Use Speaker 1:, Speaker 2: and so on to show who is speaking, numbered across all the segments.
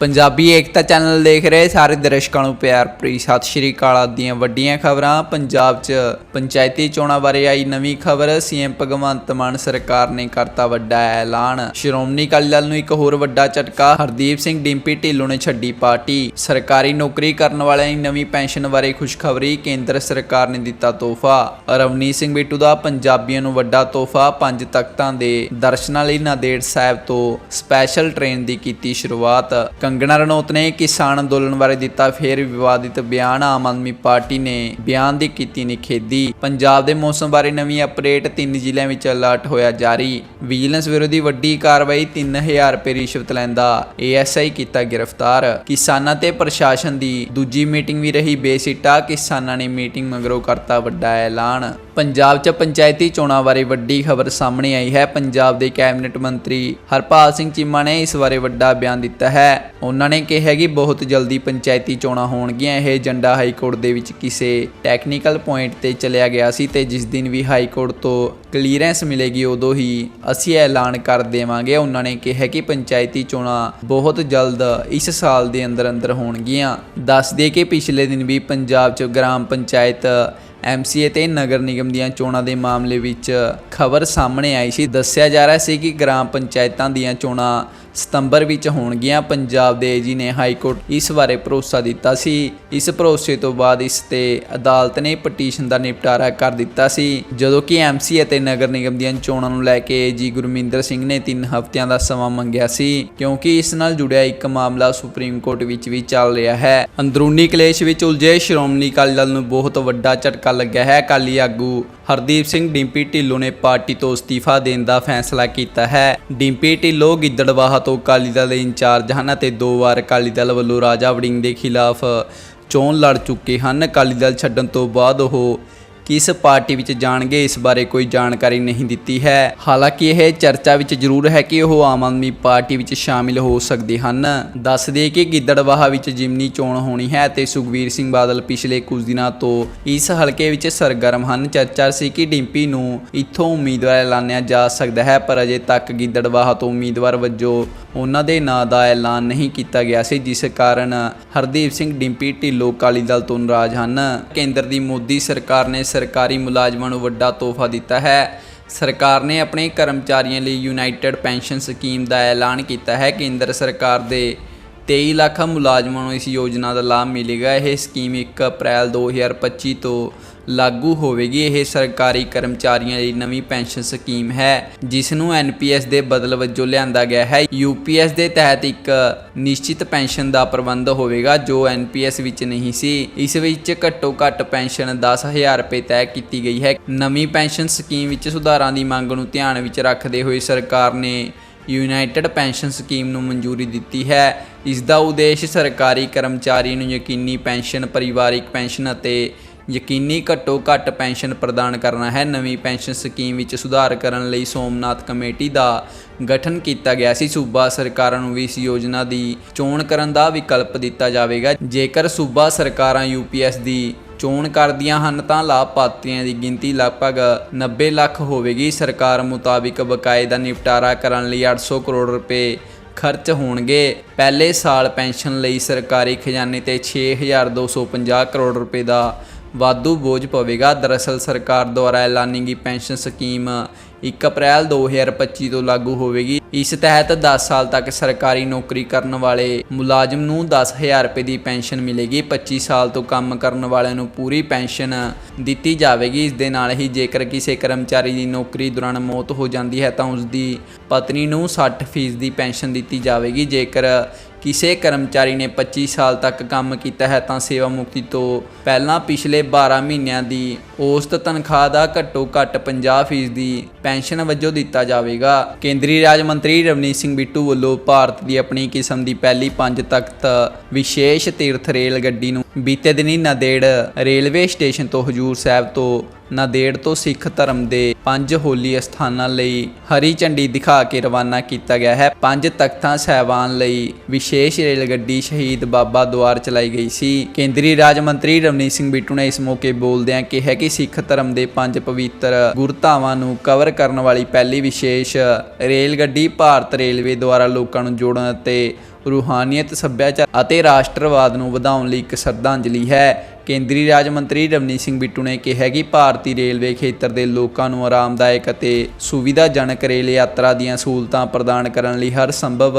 Speaker 1: ਪੰਜਾਬੀ ਏਕਤਾ channel ਦੇਖ ਰਹੇ ਸਾਰੇ ਦਰਸ਼ਕਾਂ ਨੂੰ ਪਿਆਰ ਭਰੀ ਸਤਿ ਸ਼੍ਰੀ ਅਕਾਲ ਆਦਿ ਦੀਆਂ ਵੱਡੀਆਂ ਖਬਰਾਂ। ਪੰਜਾਬ 'ਚ ਪੰਚਾਇਤੀ ਚੋਣਾਂ ਬਾਰੇ ਆਈ ਨਵੀਂ ਖਬਰ। ਸੀਐਮ ਭਗਵੰਤ ਮਾਨ ਸਰਕਾਰ ਨੇ ਕਰਤਾ ਵੱਡਾ ਐਲਾਨ। ਸ਼੍ਰੋਮਣੀ ਅਕਾਲੀ ਦਲ ਨੂੰ ਇੱਕ ਹੋਰ ਵੱਡਾ ਝਟਕਾ, ਹਰਦੀਪ ਸਿੰਘ ਡਿੰਪੀ ਢਿੱਲੋਂ ਨੇ ਛੱਡੀ ਪਾਰਟੀ। ਸਰਕਾਰੀ ਨੌਕਰੀ ਕਰਨ ਵਾਲਿਆਂ ਦੀ ਨਵੀਂ ਪੈਨਸ਼ਨ ਬਾਰੇ ਖੁਸ਼ਖਬਰੀ ਕੇਂਦਰ ਸਰਕਾਰ ਨੇ ਦਿੱਤਾ ਤੋਹਫਾ। ਰਵਨੀਤ ਸਿੰਘ ਬਿੱਟੂ ਦਾ ਪੰਜਾਬੀਆਂ ਨੂੰ ਵੱਡਾ ਤੋਹਫਾ, ਪੰਜ ਤਖਤਾਂ ਦੇ ਦਰਸ਼ਨਾਂ ਲਈ ਨਾਂਦੇੜ ਸਾਹਿਬ ਤੋਂ ਸਪੈਸ਼ਲ ਟ੍ਰੇਨ ਦੀ ਕੀਤੀ ਸ਼ੁਰੂਆਤ। ਕੰਗਣਾ ਰਣੌਤ ਨੇ ਕਿਸਾਨ ਅੰਦੋਲਨ ਬਾਰੇ ਦਿੱਤਾ ਫੇਰ ਵਿਵਾਦਿਤ ਬਿਆਨ। ਆਮ ਆਦਮੀ ਪਾਰਟੀ ਨੇ ਬਿਆਨ ਦੀ ਕੀਤੀ ਨਿਖੇਧੀ। ਪੰਜਾਬ ਦੇ ਮੌਸਮ ਬਾਰੇ ਨਵੀਂ ਅਪਡੇਟ, ਤਿੰਨ ਜ਼ਿਲ੍ਹਿਆਂ ਵਿੱਚ ਅਲਰਟ ਹੋਇਆ ਜਾਰੀ। ਵਿਜੀਲੈਂਸ ਵਿਰੋਧੀ ਵੱਡੀ ਕਾਰਵਾਈ 3000 ਰੁਪਏ ਰਿਸ਼ਵਤ ਲੈਂਦਾ। ਏਐਸਆਈ ਕੀਤਾ ਗ੍ਰਿਫਤਾਰ। ਕਿਸਾਨਾਂ ਤੇ ਪ੍ਰਸ਼ਾਸਨ ਦੀ ਦੂਜੀ ਮੀਟਿੰਗ ਵੀ ਰਹੀ। ਬੇਸਿੱਟਾ ਕਿਸਾਨਾਂ ਨੇ ਮੀਟਿੰਗ ਮਗਰੋਂ ਕਰਤਾ ਵੱਡਾ ਐਲਾਨ। ਪੰਜਾਬ 'ਚ ਪੰਚਾਇਤੀ ਚੋਣਾਂ ਬਾਰੇ ਵੱਡੀ ਖਬਰ ਸਾਹਮਣੇ ਆਈ ਹੈ। ਪੰਜਾਬ ਦੇ ਕੈਬਨਿਟ ਮੰਤਰੀ ਹਰਪਾਲ ਸਿੰਘ ਚੀਮਾ ਨੇ ਇਸ ਬਾਰੇ ਵੱਡਾ ਬਿਆਨ ਦਿੱਤਾ ਹੈ। ਉਹਨਾਂ ਨੇ ਕਿਹਾ ਕਿ ਬਹੁਤ ਜਲਦੀ ਪੰਚਾਇਤੀ ਚੋਣਾਂ ਹੋਣਗੀਆਂ। ਇਹ ਏਜੰਡਾ ਹਾਈ ਕੋਰਟ ਦੇ ਵਿੱਚ ਕਿਸੇ ਟੈਕਨੀਕਲ ਪੁਆਇੰਟ ਤੇ ਚਲਿਆ ਗਿਆ ਸੀ ਤੇ ਜਿਸ ਦਿਨ ਵੀ ਹਾਈ ਕੋਰਟ ਤੋਂ ਕਲੀਅਰੈਂਸ ਮਿਲੇਗੀ, ਉਦੋਂ ਹੀ ਅਸੀਂ ਐਲਾਨ ਕਰ ਦੇਵਾਂਗੇ। ਉਹਨਾਂ ਨੇ ਕਿਹਾ ਕਿ ਪੰਚਾਇਤੀ ਚੋਣਾਂ ਬਹੁਤ ਜਲਦ ਇਸ ਸਾਲ ਦੇ ਅੰਦਰ ਅੰਦਰ ਹੋਣਗੀਆਂ। ਦੱਸ ਦੇ ਕਿ ਪਿਛਲੇ ਦਿਨ ਵੀ ਪੰਜਾਬ 'ਚ ਗ੍ਰਾਮ ਪੰਚਾਇਤ ਐਮਸੀਏ ਤੇ ਨਗਰ ਨਿਗਮ ਦੀਆਂ ਚੋਣਾਂ ਦੇ ਮਾਮਲੇ ਵਿੱਚ ਖਬਰ ਸਾਹਮਣੇ ਆਈ ਸੀ। ਦੱਸਿਆ ਜਾ ਰਿਹਾ ਸੀ ਕਿ ਗ੍ਰਾਮ ਪੰਚਾਇਤਾਂ ਦੀਆਂ ਚੋਣਾਂ ਸਤੰਬਰ ਵਿੱਚ ਹੋਣਗੀਆਂ। ਪੰਜਾਬ ਦੇ ਜੀ ਨੇ ਹਾਈ ਕੋਰਟ ਇਸ ਬਾਰੇ ਭਰੋਸਾ ਦਿੱਤਾ ਸੀ। ਇਸ ਭਰੋਸੇ ਤੋਂ ਬਾਅਦ ਇਸ ਤੇ ਅਦਾਲਤ ਨੇ ਪਟੀਸ਼ਨ ਦਾ ਨਿਪਟਾਰਾ ਕਰ ਦਿੱਤਾ ਸੀ। ਜਦੋਂ ਕਿ ਐਮਸੀ ਅਤੇ ਨਗਰ ਨਿਗਮ ਦੀਆਂ ਚੋਣਾਂ ਨੂੰ ਲੈ ਕੇ ਜੀ ਗੁਰਮਿੰਦਰ ਸਿੰਘ ਨੇ 3 ਹਫ਼ਤਿਆਂ ਦਾ ਸਮਾਂ ਮੰਗਿਆ ਸੀ, ਕਿਉਂਕਿ ਇਸ ਨਾਲ ਜੁੜਿਆ ਇੱਕ ਮਾਮਲਾ ਸੁਪਰੀਮ ਕੋਰਟ ਵਿੱਚ ਵੀ ਚੱਲ ਰਿਹਾ ਹੈ। ਅੰਦਰੂਨੀ ਕਲੇਸ਼ ਵਿੱਚ ਉਲਝੇ ਸ਼੍ਰੋਮਣੀ ਅਕਾਲੀ ਦਲ ਨੂੰ ਬਹੁਤ ਵੱਡਾ ਝਟਕਾ ਲੱਗਿਆ ਹੈ। ਅਕਾਲੀ ਆਗੂ ਹਰਦੀਪ ਸਿੰਘ ਡਿੰਪੀ ਢਿੱਲੋਂ ਨੇ ਪਾਰਟੀ ਤੋਂ ਅਸਤੀਫਾ ਦੇਣ ਦਾ ਫੈਸਲਾ ਕੀਤਾ ਹੈ। ਡਿੰਪੀ ਢਿੱਲੋਂ ਗਿੱਦੜਵਾਹਾ ਤੋਂ ਅਕਾਲੀ ਦਲ ਦੇ ਇੰਚਾਰਜ ਹਨ ਅਤੇ ਦੋ ਵਾਰ ਅਕਾਲੀ ਦਲ ਵੱਲੋਂ ਰਾਜਾ ਵੜਿੰਗ ਦੇ ਖਿਲਾਫ ਚੋਣ ਲੜ ਚੁੱਕੇ ਹਨ। ਅਕਾਲੀ ਦਲ ਛੱਡਣ ਤੋਂ ਬਾਅਦ ਉਹ ਕਿਸ ਪਾਰਟੀ ਵਿੱਚ ਜਾਣਗੇ, ਇਸ ਬਾਰੇ ਕੋਈ ਜਾਣਕਾਰੀ ਨਹੀਂ ਦਿੱਤੀ ਹੈ। ਹਾਲਾਂਕਿ ਇਹ ਚਰਚਾ ਵਿੱਚ ਜ਼ਰੂਰ ਹੈ ਕਿ ਉਹ ਆਮ ਆਦਮੀ ਪਾਰਟੀ ਵਿੱਚ ਸ਼ਾਮਿਲ ਹੋ ਸਕਦੇ ਹਨ। ਦੱਸ ਦਈਏ ਕਿ ਗਿੱਦੜਵਾਹਾ ਵਿੱਚ ਜਿਮਨੀ ਚੋਣ ਹੋਣੀ ਹੈ ਤੇ ਸੁਖਵੀਰ ਸਿੰਘ ਬਾਦਲ ਪਿਛਲੇ ਕੁਝ ਦਿਨਾਂ ਤੋਂ ਇਸ ਹਲਕੇ ਵਿੱਚ ਸਰਗਰਮ ਹਨ। ਚਰਚਾ ਸੀ ਕਿ ਡਿੰਪੀ ਨੂੰ ਇੱਥੋਂ ਉਮੀਦਵਾਰ ਐਲਾਨਿਆ ਜਾ ਸਕਦਾ ਹੈ, ਪਰ ਅਜੇ ਤੱਕ ਗਿੱਦੜਵਾਹਾ ਤੋਂ ਉਮੀਦਵਾਰ ਵਜੋਂ ਉਹਨਾਂ ਦੇ ਨਾਂ ਦਾ ਐਲਾਨ ਨਹੀਂ ਕੀਤਾ ਗਿਆ ਸੀ, ਜਿਸ ਕਾਰਨ ਹਰਦੀਪ ਸਿੰਘ, ਡਿੰਪੀ, ਢਿੱਲੋਂ, ਅਕਾਲੀ ਦਲ ਤੋਂ ਨਾਰਾਜ਼ ਹਨ। ਕੇਂਦਰ ਦੀ ਮੋਦੀ ਸਰਕਾਰ ਨੇ ਸਰਕਾਰੀ ਮੁਲਾਜ਼ਮਾਂ ਨੂੰ ਵੱਡਾ ਤੋਹਫਾ ਦਿੱਤਾ ਹੈ। ਸਰਕਾਰ ਨੇ ਆਪਣੇ ਕਰਮਚਾਰੀਆਂ ਲਈ ਯੂਨਾਈਟਿਡ ਪੈਨਸ਼ਨ ਸਕੀਮ ਦਾ ਐਲਾਨ ਕੀਤਾ ਹੈ। ਕੇਂਦਰ ਸਰਕਾਰ ਦੇ 23 ਲੱਖ ਮੁਲਾਜ਼ਮਾਂ ਨੂੰ ਇਸ ਯੋਜਨਾ ਦਾ ਲਾਭ ਮਿਲੇਗਾ। ਇਹ ਸਕੀਮ 1 ਅਪ੍ਰੈਲ 2025 ਤੋਂ ਲਾਗੂ ਹੋਵੇਗੀ। ਇਹ ਸਰਕਾਰੀ ਕਰਮਚਾਰੀਆਂ ਲਈ ਨਵੀਂ ਪੈਨਸ਼ਨ ਸਕੀਮ ਹੈ ਜਿਸ ਨੂੰ ਐਨਪੀਐਸ ਦੇ ਬਦਲ ਵਜੋਂ ਲਿਆਂਦਾ ਗਿਆ ਹੈ। ਯੂਪੀਐਸ ਦੇ ਤਹਿਤ ਇੱਕ ਨਿਸ਼ਚਿਤ ਪੈਨਸ਼ਨ ਦਾ ਪ੍ਰਬੰਧ ਹੋਵੇਗਾ, ਜੋ ਐਨਪੀਐਸ ਵਿੱਚ ਨਹੀਂ ਸੀ। ਇਸ ਵਿੱਚ ਘੱਟੋ ਘੱਟ ਪੈਨਸ਼ਨ 10000 ਰੁਪਏ ਤੈਅ ਕੀਤੀ ਗਈ ਹੈ। ਨਵੀਂ ਪੈਨਸ਼ਨ ਸਕੀਮ ਵਿੱਚ ਸੁਧਾਰਾਂ ਦੀ ਮੰਗ ਨੂੰ ਧਿਆਨ ਵਿੱਚ ਰੱਖਦੇ ਹੋਏ ਸਰਕਾਰ ਨੇ ਯੂਨਾਈਟਿਡ ਪੈਨਸ਼ਨ ਸਕੀਮ ਨੂੰ ਮਨਜ਼ੂਰੀ ਦਿੱਤੀ ਹੈ। ਇਸ ਦਾ ਉਦੇਸ਼ ਸਰਕਾਰੀ ਕਰਮਚਾਰੀ ਨੂੰ ਯਕੀਨੀ ਪੈਨਸ਼ਨ, ਪਰਿਵਾਰਿਕ ਪੈਨਸ਼ਨ ਅਤੇ ਯਕੀਨੀ ਘੱਟੋ ਘੱਟ ਪੈਨਸ਼ਨ ਪ੍ਰਦਾਨ ਕਰਨਾ ਹੈ। ਨਵੀਂ ਪੈਨਸ਼ਨ ਸਕੀਮ ਵਿੱਚ ਸੁਧਾਰ ਕਰਨ ਲਈ ਸੋਮਨਾਥ ਕਮੇਟੀ ਦਾ ਗਠਨ ਕੀਤਾ ਗਿਆ ਸੀ। ਸੂਬਾ ਸਰਕਾਰਾਂ ਨੂੰ ਵੀ ਇਸ ਯੋਜਨਾ ਦੀ ਚੋਣ ਕਰਨ ਦਾ ਵਿਕਲਪ ਦਿੱਤਾ ਜਾਵੇਗਾ। ਜੇਕਰ ਸੂਬਾ ਸਰਕਾਰਾਂ ਯੂਪੀਐਸ ਦੀ ਚੋਣ ਕਰਦੀਆਂ ਹਨ, ਤਾਂ ਲਾਭਪਾਤਰੀਆਂ ਦੀ ਗਿਣਤੀ ਲਗਭਗ 90 ਲੱਖ ਹੋਵੇਗੀ। ਸਰਕਾਰ ਮੁਤਾਬਿਕ ਬਕਾਏ ਦਾ ਨਿਪਟਾਰਾ ਕਰਨ ਲਈ 800 ਕਰੋੜ ਰੁਪਏ ਖਰਚ ਹੋਣਗੇ। ਪਹਿਲੇ ਸਾਲ ਪੈਨਸ਼ਨ ਲਈ ਸਰਕਾਰੀ ਖਜ਼ਾਨੇ ਤੇ 6250 ਕਰੋੜ ਰੁਪਏ ਦਾ ਵਾਧੂ ਬੋਝ ਪਵੇਗਾ। ਦਰਅਸਲ ਸਰਕਾਰ ਦੁਆਰਾ ਐਲਾਨੀ ਗਈ ਪੈਨਸ਼ਨ ਸਕੀਮ 1 ਅਪ੍ਰੈਲ 2025 ਤੋਂ ਲਾਗੂ ਹੋਵੇਗੀ। ਇਸ ਤਹਿਤ 10 ਸਾਲ ਤੱਕ ਸਰਕਾਰੀ ਨੌਕਰੀ ਕਰਨ ਵਾਲੇ ਮੁਲਾਜ਼ਮ ਨੂੰ 10000 ਰੁਪਏ ਦੀ ਪੈਨਸ਼ਨ ਮਿਲੇਗੀ। 25 ਸਾਲ ਤੋਂ ਕੰਮ ਕਰਨ ਵਾਲਿਆਂ ਨੂੰ ਪੂਰੀ ਪੈਨਸ਼ਨ ਦਿੱਤੀ ਜਾਵੇਗੀ। ਇਸ ਦੇ ਨਾਲ ਹੀ ਜੇਕਰ ਕਿਸੇ ਕਰਮਚਾਰੀ ਦੀ ਨੌਕਰੀ ਦੌਰਾਨ ਮੌਤ ਹੋ ਜਾਂਦੀ ਹੈ ਤਾਂ ਉਸ ਦੀ ਪਤਨੀ ਨੂੰ 60% ਦੀ ਪੈਨਸ਼ਨ ਦਿੱਤੀ ਜਾਵੇਗੀ। ਜੇਕਰ ਕਿਸੇ ਕਰਮਚਾਰੀ ਨੇ 25 ਸਾਲ ਤੱਕ ਕੰਮ ਕੀਤਾ ਹੈ, ਤਾਂ ਸੇਵਾ ਮੁਕਤੀ ਤੋਂ ਪਹਿਲਾਂ ਪਿਛਲੇ 12 ਮਹੀਨਿਆਂ ਦੀ ਔਸਤ ਤਨਖਾਹ ਦਾ ਘੱਟੋ ਘੱਟ 50% ਦੀ ਪੈਨਸ਼ਨ ਵਜੋਂ ਦਿੱਤਾ ਜਾਵੇਗਾ। ਕੇਂਦਰੀ ਰਾਜ ਮੰਤਰੀ ਰਵਨੀਤ ਸਿੰਘ ਬਿੱਟੂ ਵੱਲੋਂ ਭਾਰਤ ਦੀ ਆਪਣੀ ਕਿਸਮ ਦੀ ਪਹਿਲੀ ਪੰਜ ਤਖਤ ਵਿਸ਼ੇਸ਼ ਤੀਰਥ ਰੇਲ ਗੱਡੀ ਨੂੰ ਬੀਤੇ ਦਿਨੀ ਨਾਂਦੇੜ ਰੇਲਵੇ ਸਟੇਸ਼ਨ ਤੋਂ ਹਜੂਰ ਸਾਹਿਬ ਤੋਂ ਨਾਂਦੇੜ ਤੋਂ ਸਿੱਖ ਧਰਮ ਦੇ ਪੰਜ ਹੋਲੀ ਅਸਥਾਨਾਂ ਲਈ ਹਰੀ ਝੰਡੀ ਦਿਖਾ ਕੇ ਰਵਾਨਾ ਕੀਤਾ ਗਿਆ ਹੈ। ਪੰਜ ਤਖਤਾਂ ਸਹਿਬਾਨ ਲਈ ਵਿਸ਼ੇਸ਼ ਰੇਲ ਗੱਡੀ ਸ਼ਹੀਦ ਬਾਬਾ ਦੁਆਰ ਚਲਾਈ ਗਈ ਸੀ। ਕੇਂਦਰੀ ਰਾਜ ਮੰਤਰੀ ਰਵਨੀਤ ਸਿੰਘ ਬਿੱਟੂ ਨੇ ਇਸ ਮੌਕੇ ਬੋਲਦਿਆਂ ਕਿਹਾ ਕਿ ਸਿੱਖ ਧਰਮ ਦੇ ਪੰਜ ਪਵਿੱਤਰ ਗੁਰਧਾਵਾਂ ਨੂੰ ਕਵਰ ਕਰਨ ਵਾਲੀ ਪਹਿਲੀ ਵਿਸ਼ੇਸ਼ ਰੇਲ ਗੱਡੀ ਭਾਰਤ ਰੇਲਵੇ ਦੁਆਰਾ ਲੋਕਾਂ ਨੂੰ ਜੋੜਨ ਅਤੇ ਰੂਹਾਨੀਅਤ, ਸੱਭਿਆਚਾਰ ਅਤੇ ਰਾਸ਼ਟਰਵਾਦ ਨੂੰ ਵਧਾਉਣ ਲਈ ਇੱਕ ਸ਼ਰਧਾਂਜਲੀ ਹੈ। ਕੇਂਦਰੀ ਰਾਜ ਮੰਤਰੀ ਰਵਨੀਤ ਸਿੰਘ ਬਿੱਟੂ ਨੇ ਕਿਹਾ ਕਿ ਭਾਰਤੀ ਰੇਲਵੇ ਖੇਤਰ ਦੇ ਲੋਕਾਂ ਨੂੰ ਆਰਾਮਦਾਇਕ ਅਤੇ ਸੁਵਿਧਾਜਨਕ ਰੇਲ ਯਾਤਰਾ ਦੀਆਂ ਸਹੂਲਤਾਂ ਪ੍ਰਦਾਨ ਕਰਨ ਲਈ ਹਰ ਸੰਭਵ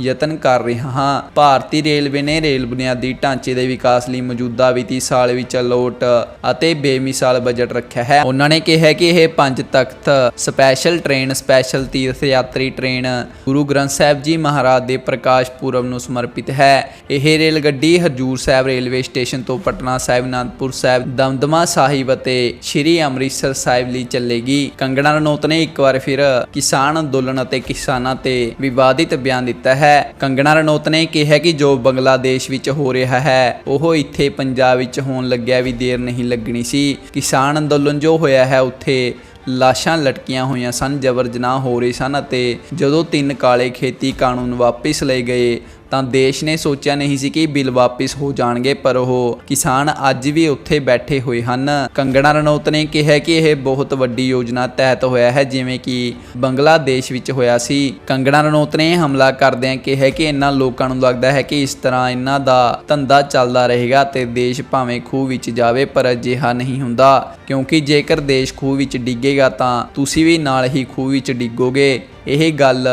Speaker 1: ਯਤਨ ਕਰ ਰਿਹਾ ਹਾਂ। ਭਾਰਤੀ ਰੇਲਵੇ ਨੇ ਰੇਲ ਬੁਨਿਆਦੀ ਢਾਂਚੇ ਦੇ ਵਿਕਾਸ ਲਈ ਮੌਜੂਦਾ ਵਿੱਤੀ ਸਾਲ ਵਿੱਚ ਲੋਟ ਅਤੇ ਬੇਮਿਸਾਲ ਬਜਟ ਰੱਖਿਆ ਹੈ। ਉਹਨਾਂ ਨੇ ਕਿਹਾ ਕਿ ਇਹ ਪੰਜ ਤਖਤ ਸਪੈਸ਼ਲ ਟ੍ਰੇਨ ਸਪੈਸ਼ਲ ਤੀਰਥ ਯਾਤਰੀ ਟ੍ਰੇਨ ਗੁਰੂ ਗ੍ਰੰਥ ਸਾਹਿਬ ਜੀ ਮਹਾਰਾਜ ਦੇ ਪ੍ਰਕਾਸ਼ ਪੁਰਬ ਨੂੰ ਸਮਰਪਿਤ ਹੈ। ਇਹ ਰੇਲ ਗੱਡੀ ਹਜੂਰ ਸਾਹਿਬ ਰੇਲਵੇ ਸਟੇਸ਼ਨ ਤੋਂ ਪਟਨਾ ਸਾਹਿਬ, ਅਨੰਦਪੁਰ ਸਾਹਿਬ, ਦਮਦਮਾ ਸਾਹਿਬ ਅਤੇ ਸ਼੍ਰੀ ਅੰਮ੍ਰਿਤਸਰ ਸਾਹਿਬ ਲਈ ਚੱਲੇਗੀ। ਕੰਗਣਾ ਰਣੌਤ ਨੇ ਇੱਕ ਵਾਰ ਫਿਰ ਕਿਸਾਨ ਅੰਦੋਲਨ ਅਤੇ ਕਿਸਾਨਾਂ ਤੇ ਵਿਵਾਦਿਤ ਬਿਆਨ ਦਿੱਤਾ ਹੈ। ਕੰਗਣਾ ਰਣੌਤ ਨੇ ਕਿਹਾ ਕਿ ਜੋ ਬੰਗਲਾਦੇਸ਼ ਵਿੱਚ ਹੋ ਰਿਹਾ ਹੈ, ਉਹ ਇੱਥੇ ਪੰਜਾਬ ਵਿੱਚ ਹੋਣ ਲੱਗਿਆ ਵੀ ਦੇਰ ਨਹੀਂ ਲੱਗਣੀ ਸੀ। ਕਿਸਾਨ ਅੰਦੋਲਨ ਜੋ ਹੋਇਆ ਹੈ, ਉੱਥੇ ਲਾਸ਼ਾਂ ਲਟਕੀਆਂ ਹੋਈਆਂ ਸਨ, ਜਬਰ ਜਨਾਹ ਹੋ ਰਹੇ ਸਨ ਅਤੇ ਜਦੋਂ ਤਿੰਨ ਕਾਲੇ ਖੇਤੀ ਕਾਨੂੰਨ ਵਾਪਿਸ ਲਏ ਗਏ ਤਾਂ ਦੇਸ਼ ਨੇ ਸੋਚਿਆ ਨਹੀਂ ਸੀ ਕਿ ਬਿੱਲ ਵਾਪਿਸ ਹੋ ਜਾਣਗੇ, ਪਰ ਉਹ ਕਿਸਾਨ ਅੱਜ ਵੀ ਉੱਥੇ ਬੈਠੇ ਹੋਏ ਹਨ। ਕੰਗਣਾ ਰਣੌਤ ਨੇ ਕਿਹਾ ਕਿ ਇਹ ਬਹੁਤ ਵੱਡੀ ਯੋਜਨਾ ਤਹਿਤ ਹੋਇਆ ਹੈ, ਜਿਵੇਂ ਕਿ ਬੰਗਲਾਦੇਸ਼ ਵਿੱਚ ਹੋਇਆ ਸੀ। ਕੰਗਣਾ ਰਣੌਤ ਨੇ ਹਮਲਾ ਕਰਦਿਆਂ ਕਿਹਾ ਕਿ ਇਹਨਾਂ ਲੋਕਾਂ ਨੂੰ ਲੱਗਦਾ ਹੈ ਕਿ ਇਸ ਤਰ੍ਹਾਂ ਇਹਨਾਂ ਦਾ ਧੰਦਾ ਚੱਲਦਾ ਰਹੇਗਾ ਤੇ ਦੇਸ਼ ਭਾਵੇਂ ਖੂਹ ਵਿੱਚ ਜਾਵੇ, ਪਰ ਅਜਿਹਾ ਨਹੀਂ ਹੁੰਦਾ। ਕਿਉਂਕਿ ਜੇਕਰ ਦੇਸ਼ ਖੂਹ ਵਿੱਚ ਡਿੱਗੇਗਾ, ਤਾਂ ਤੁਸੀਂ ਵੀ ਨਾਲ ਹੀ ਖੂਹ ਵਿੱਚ ਡਿੱਗੋਗੇ। ਇਹ ਗੱਲ